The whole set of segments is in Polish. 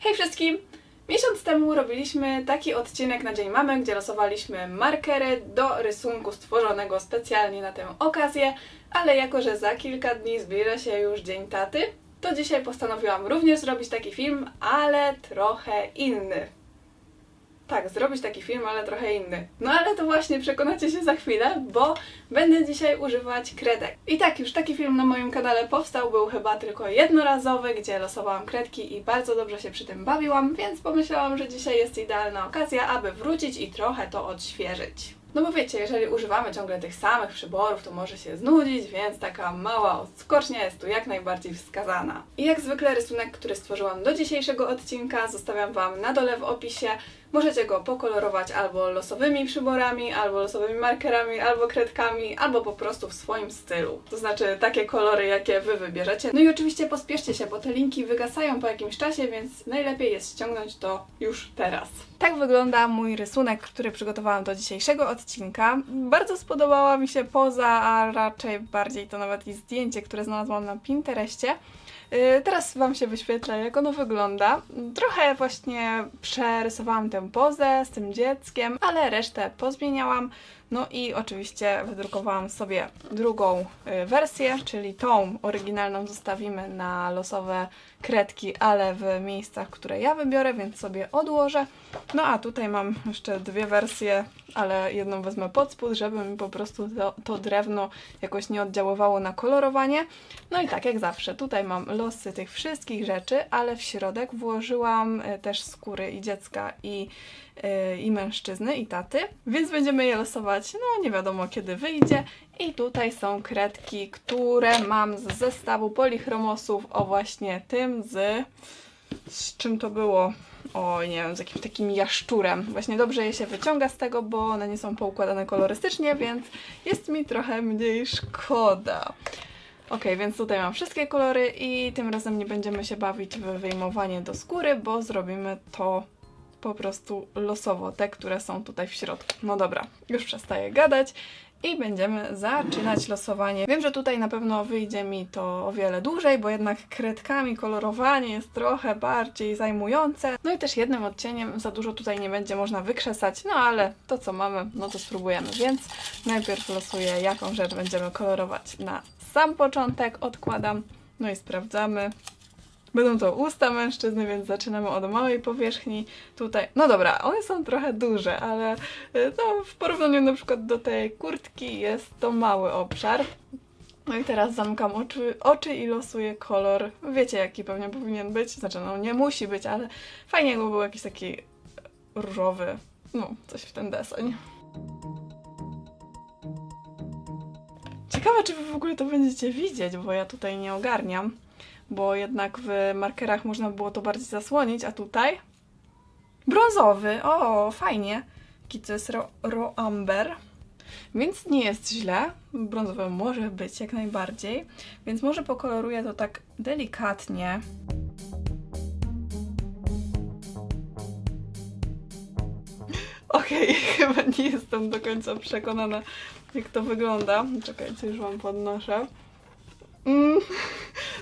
Hej wszystkim! Miesiąc temu robiliśmy taki odcinek na Dzień Mamy, gdzie losowaliśmy markery do rysunku stworzonego specjalnie na tę okazję, ale jako, że za kilka dni zbliża się już Dzień Taty, to dzisiaj postanowiłam również zrobić taki film, ale trochę inny. Tak, zrobić taki film, ale trochę inny. No ale to właśnie przekonacie się za chwilę, bo będę dzisiaj używać kredek. I tak, już taki film na moim kanale powstał, był chyba tylko jednorazowy, gdzie losowałam kredki i bardzo dobrze się przy tym bawiłam, więc pomyślałam, że dzisiaj jest idealna okazja, aby wrócić i trochę to odświeżyć. No bo wiecie, jeżeli używamy ciągle tych samych przyborów, to może się znudzić, więc taka mała odskocznia jest tu jak najbardziej wskazana. I jak zwykle rysunek, który stworzyłam do dzisiejszego odcinka, zostawiam Wam na dole w opisie. Możecie go pokolorować albo losowymi przyborami, albo losowymi markerami, albo kredkami, albo po prostu w swoim stylu. To znaczy takie kolory, jakie Wy wybierzecie. No i oczywiście pospieszcie się, bo te linki wygasają po jakimś czasie, więc najlepiej jest ściągnąć to już teraz. Tak wygląda mój rysunek, który przygotowałam do dzisiejszego odcinka. Bardzo spodobała mi się poza, a raczej bardziej to nawet i zdjęcie, które znalazłam na Pinterestie. Yy, Teraz Wam się wyświetla, jak ono wygląda. Trochę właśnie przerysowałam tę pozę z tym dzieckiem, ale resztę pozmieniałam. No i oczywiście wydrukowałam sobie drugą y, wersję, czyli tą oryginalną zostawimy na losowe kredki, ale w miejscach, które ja wybiorę, więc sobie odłożę. No a tutaj mam jeszcze dwie wersje, ale jedną wezmę pod spód, żeby mi po prostu to, to drewno jakoś nie oddziaływało na kolorowanie. No i tak jak zawsze, tutaj mam losy tych wszystkich rzeczy, ale w środek włożyłam e, też skóry i dziecka i, i mężczyzny i taty, więc będziemy je losować, no nie wiadomo kiedy wyjdzie. I tutaj są kredki, które mam z zestawu polichromosów o właśnie tym z... z czym to było? O, nie wiem, z jakimś takim jaszczurem. Właśnie dobrze je się wyciąga z tego, bo one nie są poukładane kolorystycznie, więc jest mi trochę mniej szkoda. Ok, więc tutaj mam wszystkie kolory i tym razem nie będziemy się bawić w wyjmowanie do skóry, bo zrobimy to po prostu losowo, te, które są tutaj w środku. No dobra, już przestaję gadać i będziemy zaczynać losowanie. Wiem, że tutaj na pewno wyjdzie mi to o wiele dłużej, bo jednak kredkami kolorowanie jest trochę bardziej zajmujące. No i też jednym odcieniem za dużo tutaj nie będzie można wykrzesać, no ale to co mamy, no to spróbujemy. Więc najpierw losuję, jaką rzecz będziemy kolorować na sam początek. Odkładam, no i sprawdzamy. Będą to usta mężczyzny, więc zaczynamy od małej powierzchni. Tutaj, no dobra, one są trochę duże, ale no, w porównaniu na przykład do tej kurtki jest to mały obszar. No i teraz zamykam oczy, oczy i losuję kolor. Wiecie, jaki pewnie powinien być. Znaczy, no nie musi być, ale fajnie jakby był jakiś taki różowy, no coś w ten deseń. Ciekawe, czy wy w ogóle to będziecie widzieć, bo ja tutaj nie ogarniam bo jednak w markerach można było to bardziej zasłonić, a tutaj brązowy, o fajnie, jaki to jest ro, ro amber, więc nie jest źle, brązowy może być jak najbardziej, więc może pokoloruję to tak delikatnie. Okej, chyba nie jestem do końca przekonana, jak to wygląda. Czekajcie, już wam podnoszę. Mm,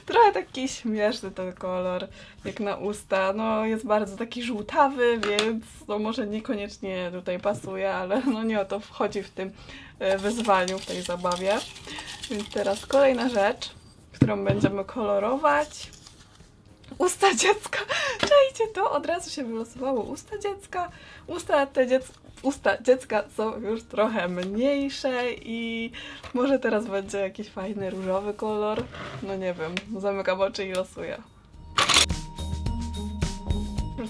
trochę taki śmieszny ten kolor, jak na usta. No, jest bardzo taki żółtawy, więc no może niekoniecznie tutaj pasuje, ale no nie o to wchodzi w tym e, wyzwaniu, w tej zabawie. Więc teraz kolejna rzecz, którą będziemy kolorować. Usta dziecka. Czajcie to? Od razu się wylosowało usta dziecka. Usta te dziecka. Usta dziecka są już trochę mniejsze i może teraz będzie jakiś fajny różowy kolor. No nie wiem, zamykam oczy i losuję.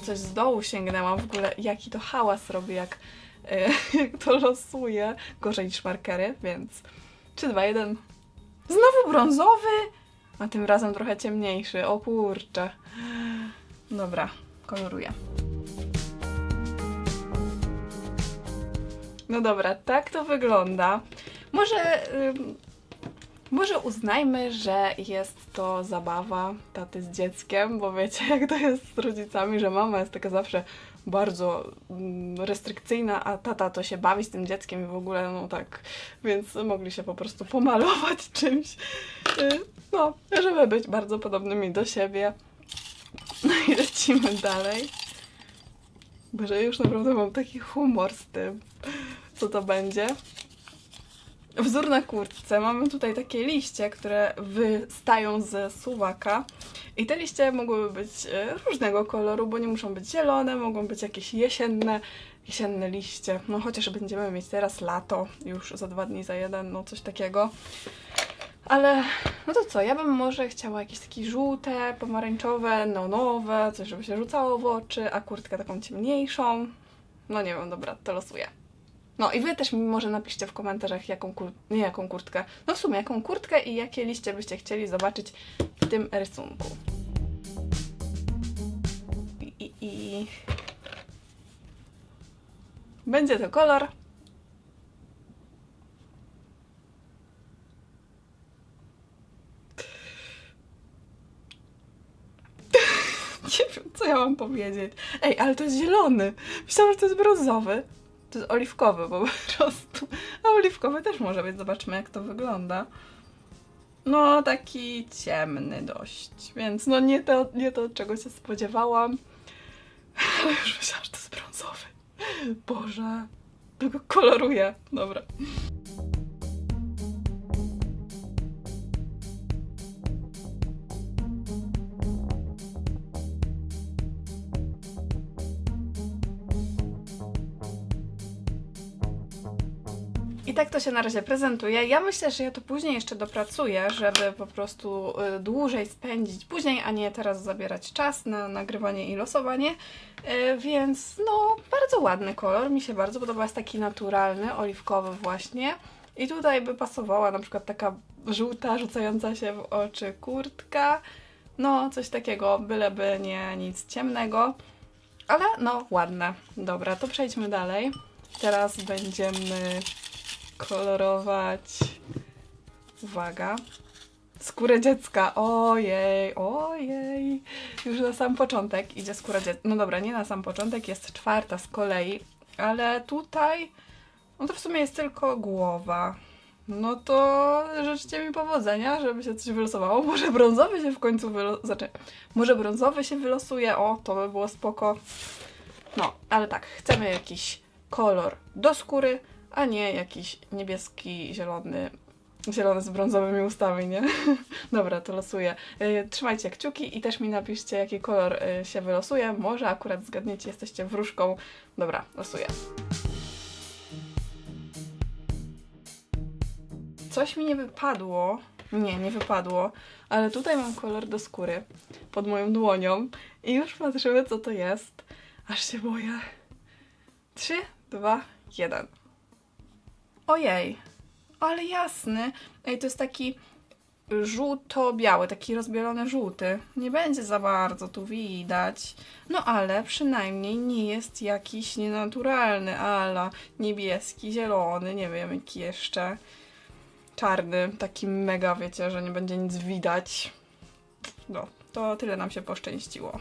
Coś z dołu sięgnęłam w ogóle, jaki to hałas robi, jak, e, jak to losuję. Gorzej niż markery, więc 3, 2, 1. Znowu brązowy! A tym razem trochę ciemniejszy. O kurczę. Dobra, koloruję. No dobra, tak to wygląda. Może, może uznajmy, że jest to zabawa taty z dzieckiem, bo wiecie, jak to jest z rodzicami, że mama jest taka zawsze bardzo mm, restrykcyjna, a tata to się bawi z tym dzieckiem i w ogóle, no tak, więc mogli się po prostu pomalować czymś, y, no, żeby być bardzo podobnymi do siebie. No i lecimy. dalej. Boże, już naprawdę mam taki humor z tym, co to będzie. Wzór na kurtce. Mamy tutaj takie liście, które wystają ze suwaka. I te liście mogłyby być e, różnego koloru, bo nie muszą być zielone, mogą być jakieś jesienne, jesienne liście. No chociaż będziemy mieć teraz lato, już za dwa dni, za jeden, no coś takiego. Ale no to co, ja bym może chciała jakieś takie żółte, pomarańczowe, neonowe, coś żeby się rzucało w oczy, a kurtkę taką ciemniejszą. No nie wiem, dobra, to losuję. No i wy też może napiszcie w komentarzach, jaką kur... nie jaką kurtkę, no w sumie jaką kurtkę i jakie liście byście chcieli zobaczyć w tym rysunku. I, i, i... Będzie to kolor. Nie wiem, co ja mam powiedzieć. Ej, ale to jest zielony. Myślałam, że to jest brązowy. To jest oliwkowy po prostu. A oliwkowy też może być. Zobaczmy, jak to wygląda. No, taki ciemny dość. Więc no nie to, nie to czego się spodziewałam. Ale już myślałam, że to jest brązowy. Boże. Go koloruje. Dobra. I tak to się na razie prezentuje. Ja myślę, że ja to później jeszcze dopracuję, żeby po prostu y, dłużej spędzić później, a nie teraz zabierać czas na nagrywanie i losowanie. Y, Więc no, bardzo ładny kolor, mi się bardzo podoba, jest taki naturalny, oliwkowy właśnie. I tutaj by pasowała na przykład taka żółta, rzucająca się w oczy kurtka. No, coś takiego, byleby nie nic ciemnego. Ale no, ładne. Dobra, to przejdźmy dalej. Teraz będziemy kolorować. Uwaga. Skórę dziecka. Ojej, ojej. Już na sam początek idzie skóra dziecka. No dobra, nie na sam początek, jest czwarta z kolei, ale tutaj. No to w sumie jest tylko głowa. No to życzcie mi powodzenia, żeby się coś wylosowało. Może brązowy się w końcu wylosuje. Znaczy, może brązowy się wylosuje. O, to by było spoko. No, ale tak, chcemy jakiś kolor do skóry, a nie jakiś niebieski, zielony, zielony z brązowymi ustami, nie? Dobra, to losuję. Y, Trzymajcie kciuki i też mi napiszcie, jaki kolor y, się wylosuje. Może akurat zgadniecie, jesteście wróżką. Dobra, losuję. Coś mi nie wypadło. Nie, nie wypadło, ale tutaj mam kolor do skóry pod moją dłonią i już patrzymy, co to jest. Aż się boję. 3, 2, 1. Ojej, ale jasny. Ej, to jest taki żółto-biały, taki rozbielony żółty. Nie będzie za bardzo tu widać. No ale przynajmniej nie jest jakiś nienaturalny, ala niebieski, zielony, nie wiem jaki jeszcze. Czarny, taki mega, wiecie, że nie będzie nic widać. No, to tyle nam się poszczęściło.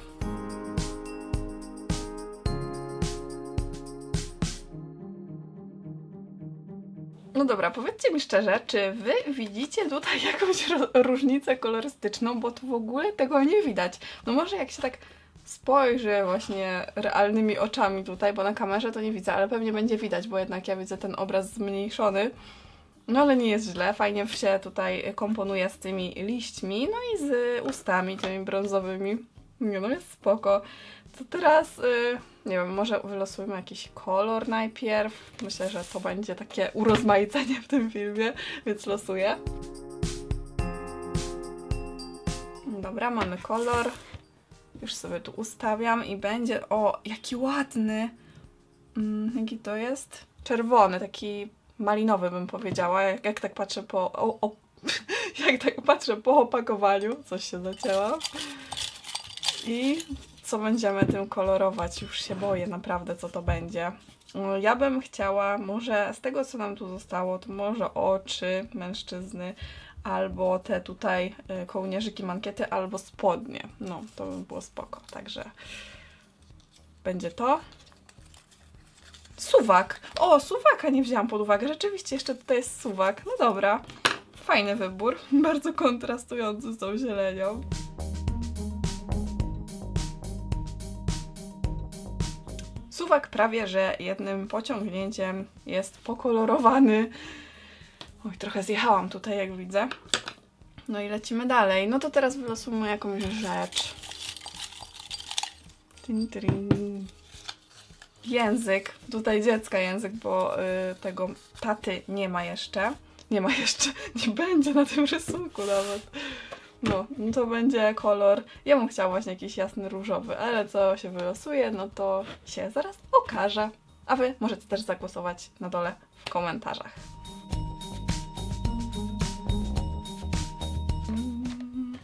No dobra, powiedzcie mi szczerze, czy wy widzicie tutaj jakąś różnicę kolorystyczną, bo tu w ogóle tego nie widać. No może jak się tak spojrzy właśnie realnymi oczami tutaj, bo na kamerze to nie widzę, ale pewnie będzie widać, bo jednak ja widzę ten obraz zmniejszony. No ale nie jest źle, fajnie się tutaj komponuje z tymi liśćmi, no i z ustami tymi brązowymi. Nie no, jest spoko. To teraz, y, nie wiem, może wylosujmy jakiś kolor najpierw. Myślę, że to będzie takie urozmaicenie w tym filmie, więc losuję. Dobra, mamy kolor. Już sobie tu ustawiam i będzie. O, jaki ładny! Mm, jaki to jest? Czerwony, taki malinowy bym powiedziała. Jak, jak tak patrzę po. O, o, jak tak patrzę po opakowaniu, coś się zacięła. I co będziemy tym kolorować? Już się boję naprawdę, co to będzie. Mm, Ja bym chciała, może z tego, co nam tu zostało, to może oczy mężczyzny, albo te tutaj y, kołnierzyki, mankiety, albo spodnie. No, to by było spoko. Także będzie to. Suwak. O, suwaka nie wzięłam pod uwagę. Rzeczywiście jeszcze tutaj jest suwak. No dobra. Fajny wybór. Bardzo kontrastujący z tą zielenią. Suwak prawie, że jednym pociągnięciem jest pokolorowany. Oj, trochę zjechałam tutaj, jak widzę. No i lecimy dalej. No to teraz wylosujmy jakąś rzecz. Tin, tin. Język. Tutaj dziecka język, bo y, tego taty nie ma jeszcze. Nie ma jeszcze, nie będzie na tym rysunku nawet. No, no to będzie kolor. Ja bym chciała właśnie jakiś jasny różowy, ale co się wylosuje, no to się zaraz okaże. A wy możecie też zagłosować na dole w komentarzach. Mm,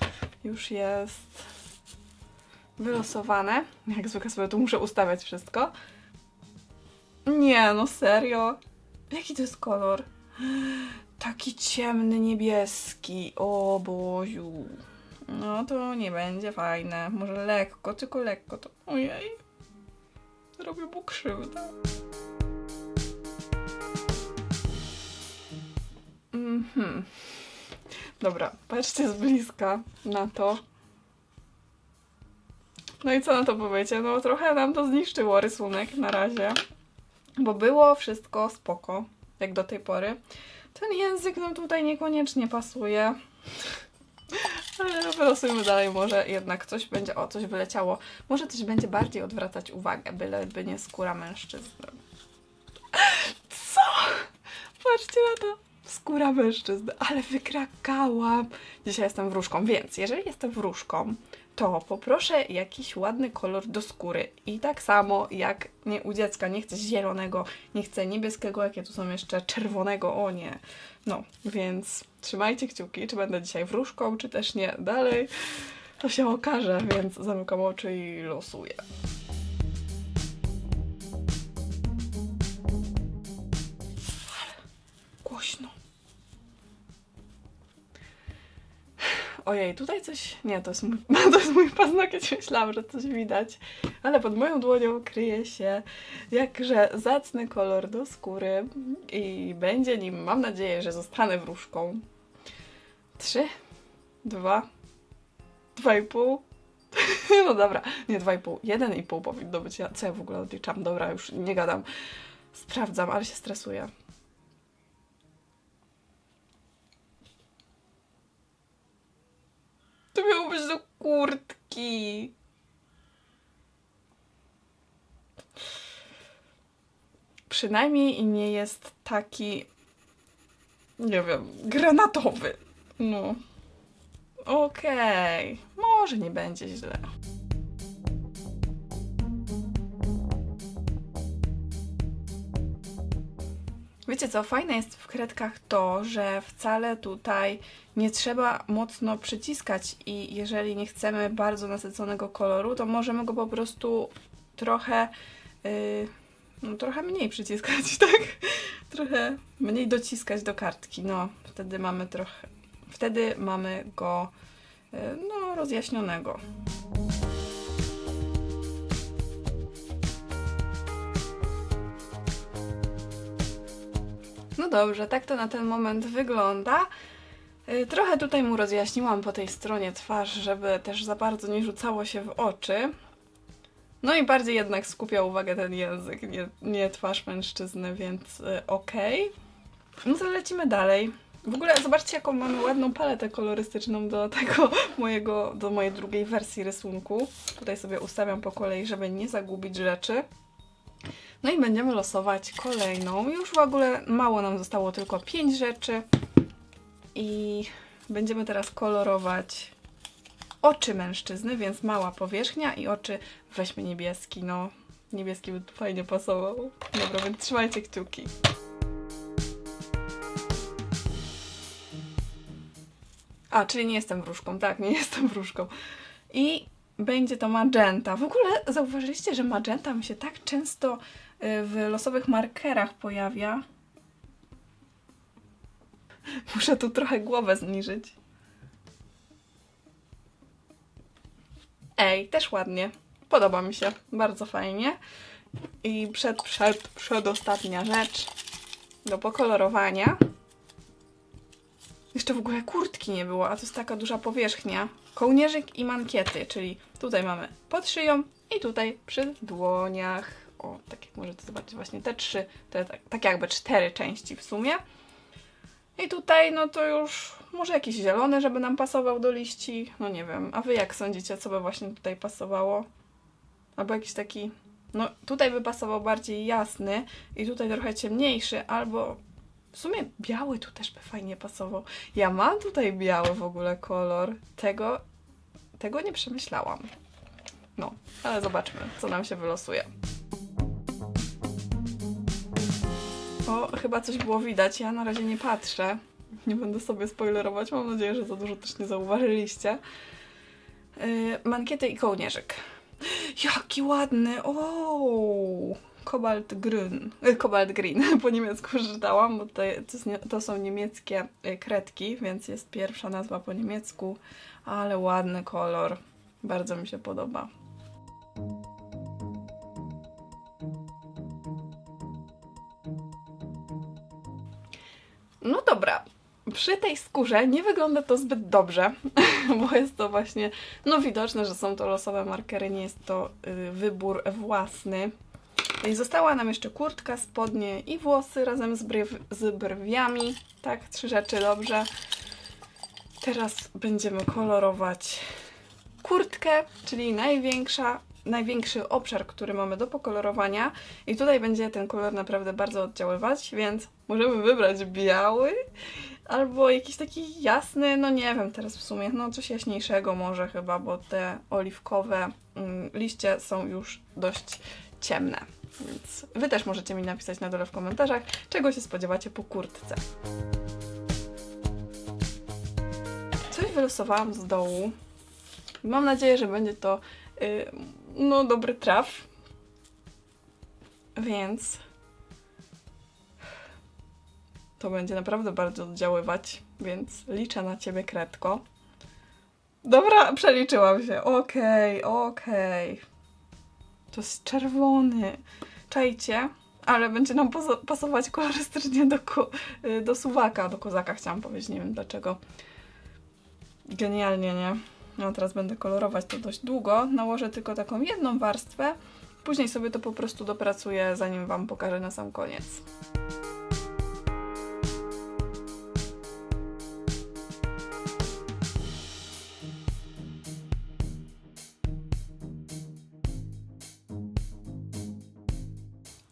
Już jest wylosowane. Jak zwykle sobie tu muszę ustawiać wszystko. Nie, no serio. Jaki to jest kolor? Taki ciemny niebieski. O Boziu. No to nie będzie fajne. Może lekko, tylko lekko to. Ojej. Robię mu krzywdę. Mhm. Dobra, patrzcie z bliska na to. No i co na to powiecie? No trochę nam to zniszczyło rysunek na razie. Bo było wszystko spoko, jak do tej pory. Ten język no tutaj niekoniecznie pasuje. Ale wylosujmy dalej, może jednak coś będzie, o coś wyleciało. Może coś będzie bardziej odwracać uwagę, byleby nie skóra mężczyzny. Co? Patrzcie na to. Skóra mężczyzny, ale wykrakałam. Dzisiaj jestem wróżką, więc jeżeli jestem wróżką, to poproszę jakiś ładny kolor do skóry. I tak samo jak nie u dziecka, nie chcę zielonego, nie chcę niebieskiego, jakie tu są jeszcze czerwonego, o nie. No, więc trzymajcie kciuki, czy będę dzisiaj wróżką, czy też nie. Dalej to się okaże, więc zamykam oczy i losuję. Głośno. Ojej, tutaj coś. Nie, to jest mój, to jest mój paznokieć. Myślałam, że coś widać. Ale pod moją dłonią kryje się jakże zacny kolor do skóry i będzie nim, mam nadzieję, że zostanę wróżką. Trzy, dwa, dwa i pół. No dobra, nie dwa i pół, jeden i pół powinno być. Co ja w ogóle odliczam? Dobra, już nie gadam. Sprawdzam, ale się stresuję. Być do kurtki. Przynajmniej nie jest taki, nie wiem, granatowy. No. Okej, może nie będzie źle. Wiecie co, fajne jest w kredkach to, że wcale tutaj nie trzeba mocno przyciskać i jeżeli nie chcemy bardzo nasyconego koloru, to możemy go po prostu trochę, yy, no, trochę mniej przyciskać, tak? Trochę mniej dociskać do kartki, no. Wtedy mamy trochę, wtedy mamy go, yy, no, rozjaśnionego. Dobrze, tak to na ten moment wygląda. Y, Trochę tutaj mu rozjaśniłam po tej stronie twarz, żeby też za bardzo nie rzucało się w oczy. No i bardziej jednak skupia uwagę ten język, nie, nie twarz mężczyzny, więc y, okej. No to lecimy dalej. W ogóle zobaczcie, jaką mamy ładną paletę kolorystyczną do tego mojego, do mojej drugiej wersji rysunku. Tutaj sobie ustawiam po kolei, żeby nie zagubić rzeczy. No i będziemy losować kolejną. Już w ogóle mało nam zostało, tylko 5 rzeczy. I będziemy teraz kolorować oczy mężczyzny, więc mała powierzchnia i oczy weźmy niebieski. No, niebieski by fajnie pasował. Dobra, więc trzymajcie kciuki. A, czyli nie jestem wróżką. Tak, nie jestem wróżką. I będzie to magenta. W ogóle zauważyliście, że magenta mi się tak często y, w losowych markerach pojawia. Muszę tu trochę głowę zniżyć. Ej, też ładnie. Podoba mi się. Bardzo fajnie. I przed, przed, przedostatnia rzecz do pokolorowania. Jeszcze w ogóle kurtki nie było, a to jest taka duża powierzchnia. Kołnierzyk i mankiety, czyli tutaj mamy pod szyją i tutaj przy dłoniach. O, tak jak możecie zobaczyć, właśnie te trzy, te tak, tak jakby cztery części w sumie. I tutaj, no to już może jakiś zielony, żeby nam pasował do liści. No nie wiem, a wy jak sądzicie, co by właśnie tutaj pasowało? Albo jakiś taki, no tutaj by pasował bardziej jasny i tutaj trochę ciemniejszy, albo w sumie biały tu też by fajnie pasował. Ja mam tutaj biały w ogóle kolor. Tego, tego nie przemyślałam. No, ale zobaczmy, co nam się wylosuje. O, chyba coś było widać. Ja na razie nie patrzę. Nie będę sobie spoilerować. Mam nadzieję, że za dużo też nie zauważyliście. Yy, mankiety i kołnierzyk. Jaki ładny! O! Kobalt green. y, Kobalt green. Po niemiecku przeczytałam, bo to, to są niemieckie y, kredki, więc jest pierwsza nazwa po niemiecku. Ale ładny kolor. Bardzo mi się podoba. No dobra. Przy tej skórze nie wygląda to zbyt dobrze, bo jest to właśnie, no widoczne, że są to losowe markery, nie jest to y, wybór własny. Została nam jeszcze kurtka, spodnie i włosy razem z, bryw, z brwiami. Tak, trzy rzeczy, dobrze. Teraz będziemy kolorować kurtkę, czyli największa, największy obszar, który mamy do pokolorowania. I tutaj będzie ten kolor naprawdę bardzo oddziaływać, więc możemy wybrać biały albo jakiś taki jasny, no nie wiem teraz w sumie, no coś jaśniejszego może chyba, bo te oliwkowe mm, liście są już dość ciemne. Więc Wy też możecie mi napisać na dole w komentarzach, czego się spodziewacie po kurtce. Coś wylosowałam z dołu. Mam nadzieję, że będzie to y, no dobry traf. Więc to będzie naprawdę bardzo oddziaływać, więc liczę na ciebie, kredko. Dobra, przeliczyłam się. Okej, okej. To jest czerwony. Czajcie, ale będzie nam pasować kolorystycznie do, do suwaka, do kozaka chciałam powiedzieć, nie wiem dlaczego. Genialnie, nie? No teraz będę kolorować to dość długo. Nałożę tylko taką jedną warstwę. Później sobie to po prostu dopracuję, zanim Wam pokażę na sam koniec.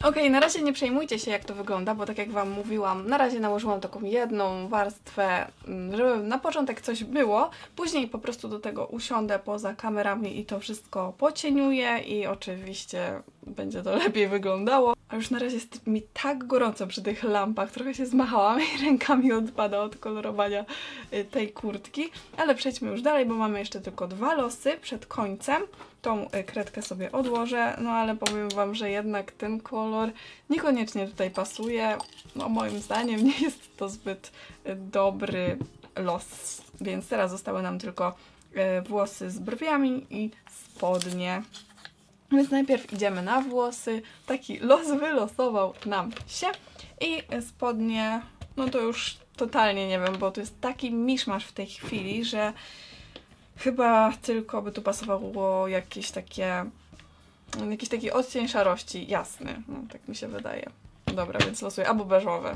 Okej, na razie nie przejmujcie się, jak to wygląda, bo tak jak Wam mówiłam, na razie nałożyłam taką jedną warstwę, mm, żeby na początek coś było. Później po prostu do tego usiądę poza kamerami i to wszystko pocieniuję i oczywiście będzie to lepiej wyglądało. A już na razie jest mi tak gorąco przy tych lampach, trochę się zmachałam i rękami odpada od kolorowania y, tej kurtki. Ale przejdźmy już dalej, bo mamy jeszcze tylko dwa losy przed końcem. Tą y, kredkę sobie odłożę, no ale powiem Wam, że jednak ten kolor niekoniecznie tutaj pasuje. No moim zdaniem nie jest to zbyt y, dobry los. Więc teraz zostały nam tylko włosy z brwiami i spodnie. Więc najpierw idziemy na włosy. Taki los wylosował nam się. I spodnie, no to już totalnie nie wiem, bo to jest taki miszmasz w tej chwili, że chyba tylko by tu pasowało jakieś takie, jakiś taki odcień szarości jasny. No, tak mi się wydaje. Dobra, więc losuję albo beżowy.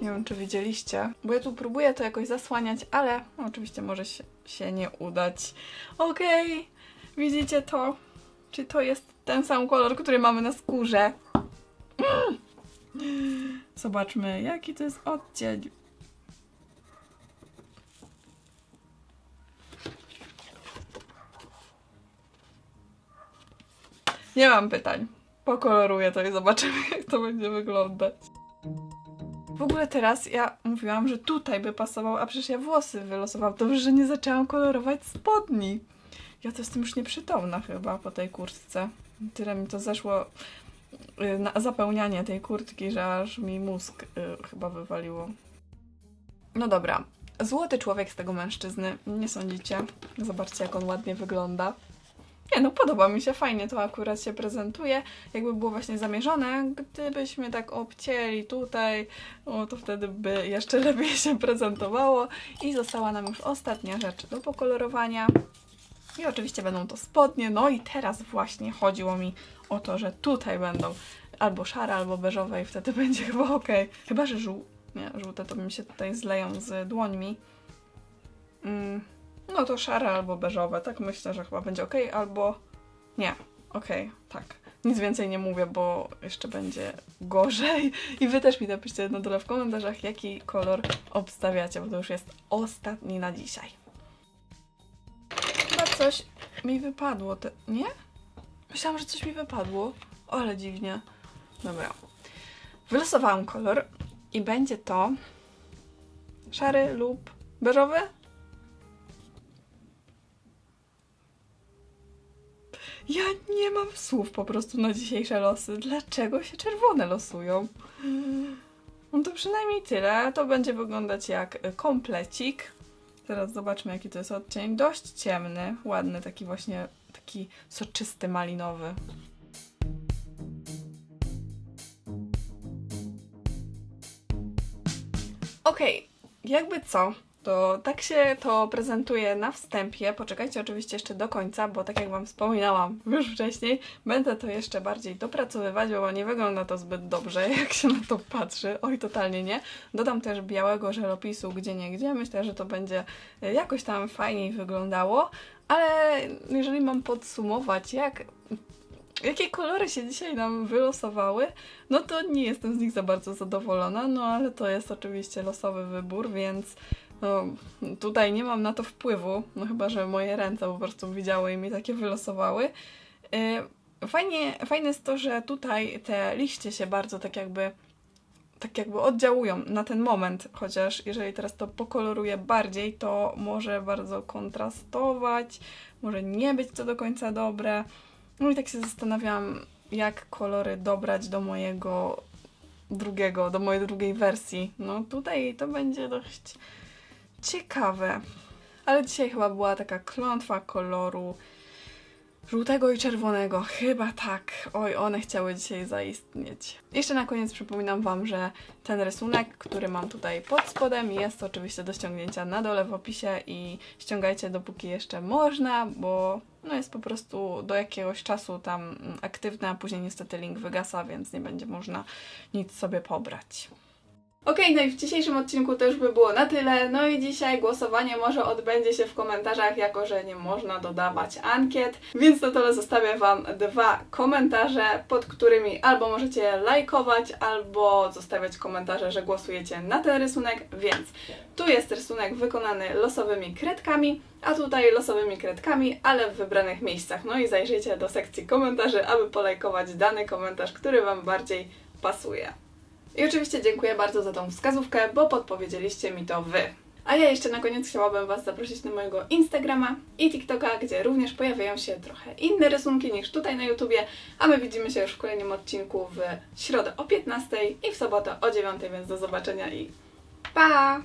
Nie wiem, czy widzieliście, bo ja tu próbuję to jakoś zasłaniać, ale oczywiście może się, się nie udać. Okej, widzicie to? Czy to jest ten sam kolor, który mamy na skórze? Mm. Zobaczmy, jaki to jest odcień. Nie mam pytań. Pokoloruję to i zobaczymy, jak to będzie wyglądać. W ogóle teraz ja mówiłam, że tutaj by pasował, a przecież ja włosy wylosowałam. Dobrze, że nie zaczęłam kolorować spodni. Ja to jestem już nieprzytomna chyba po tej kurtce. Tyle mi to zeszło y, na zapełnianie tej kurtki, że aż mi mózg y, chyba wywaliło. No dobra. Złoty człowiek z tego mężczyzny. Nie sądzicie? Zobaczcie, jak on ładnie wygląda. Nie no, podoba mi się, fajnie to akurat się prezentuje. Jakby było właśnie zamierzone, gdybyśmy tak obcięli tutaj, o, to wtedy by jeszcze lepiej się prezentowało. I została nam już ostatnia rzecz do pokolorowania. I oczywiście będą to spodnie. No i teraz właśnie chodziło mi o to, że tutaj będą albo szare, albo beżowe i wtedy będzie chyba ok. Chyba, że żół... Nie, żółte to mi się tutaj zleją z dłońmi. Mm, no to szare albo beżowe, tak myślę, że chyba będzie ok, albo... Nie, okej, tak. Nic więcej nie mówię, bo jeszcze będzie gorzej. I wy też mi napiszcie na dole w komentarzach, jaki kolor obstawiacie, bo to już jest ostatni na dzisiaj. Chyba coś mi wypadło, te... nie? Myślałam, że coś mi wypadło. Ale dziwnie. Dobra. Wylosowałam kolor i będzie to szary lub beżowy. Ja nie mam słów po prostu na dzisiejsze losy. Dlaczego się czerwone losują? No to przynajmniej tyle. To będzie wyglądać jak komplecik. Teraz zobaczmy, jaki to jest odcień. Dość ciemny, ładny, taki właśnie, taki soczysty, malinowy. Okej, jakby co, to tak się to prezentuje na wstępie. Poczekajcie oczywiście jeszcze do końca, bo tak jak Wam wspominałam już wcześniej, będę to jeszcze bardziej dopracowywać, bo nie wygląda to zbyt dobrze, jak się na to patrzy. Oj, totalnie nie. Dodam też białego żelopisu gdzie nie gdzie. Myślę, że to będzie jakoś tam fajniej wyglądało, ale jeżeli mam podsumować, jak jakie kolory się dzisiaj nam wylosowały, no to nie jestem z nich za bardzo zadowolona, no ale to jest oczywiście losowy wybór, więc no, tutaj nie mam na to wpływu, no chyba, że moje ręce po prostu widziały i mi takie wylosowały. Yy, Fajnie, fajne jest to, że tutaj te liście się bardzo tak jakby tak jakby oddziałują na ten moment, chociaż jeżeli teraz to pokoloruję bardziej, to może bardzo kontrastować, może nie być to do końca dobre. No i tak się zastanawiałam, jak kolory dobrać do mojego drugiego, do mojej drugiej wersji. No tutaj to będzie dość ciekawe. Ale dzisiaj chyba była taka klątwa koloru żółtego i czerwonego. Chyba tak. Oj, one chciały dzisiaj zaistnieć. Jeszcze na koniec przypominam Wam, że ten rysunek, który mam tutaj pod spodem, jest oczywiście do ściągnięcia na dole w opisie i ściągajcie dopóki jeszcze można, bo no jest po prostu do jakiegoś czasu tam aktywny, a później niestety link wygasa, więc nie będzie można nic sobie pobrać. Okej, no i w dzisiejszym odcinku to już by było na tyle. No i dzisiaj głosowanie może odbędzie się w komentarzach, jako że nie można dodawać ankiet. Więc na dole zostawię Wam dwa komentarze, pod którymi albo możecie lajkować, albo zostawiać komentarze, że głosujecie na ten rysunek. Więc tu jest rysunek wykonany losowymi kredkami, a tutaj losowymi kredkami, ale w wybranych miejscach. No i zajrzyjcie do sekcji komentarzy, aby polajkować dany komentarz, który Wam bardziej pasuje. I oczywiście dziękuję bardzo za tą wskazówkę, bo podpowiedzieliście mi to Wy. A ja jeszcze na koniec chciałabym Was zaprosić na mojego Instagrama i TikToka, gdzie również pojawiają się trochę inne rysunki niż tutaj na YouTubie, a my widzimy się już w kolejnym odcinku w środę o 15 i w sobotę o 9, więc do zobaczenia i pa!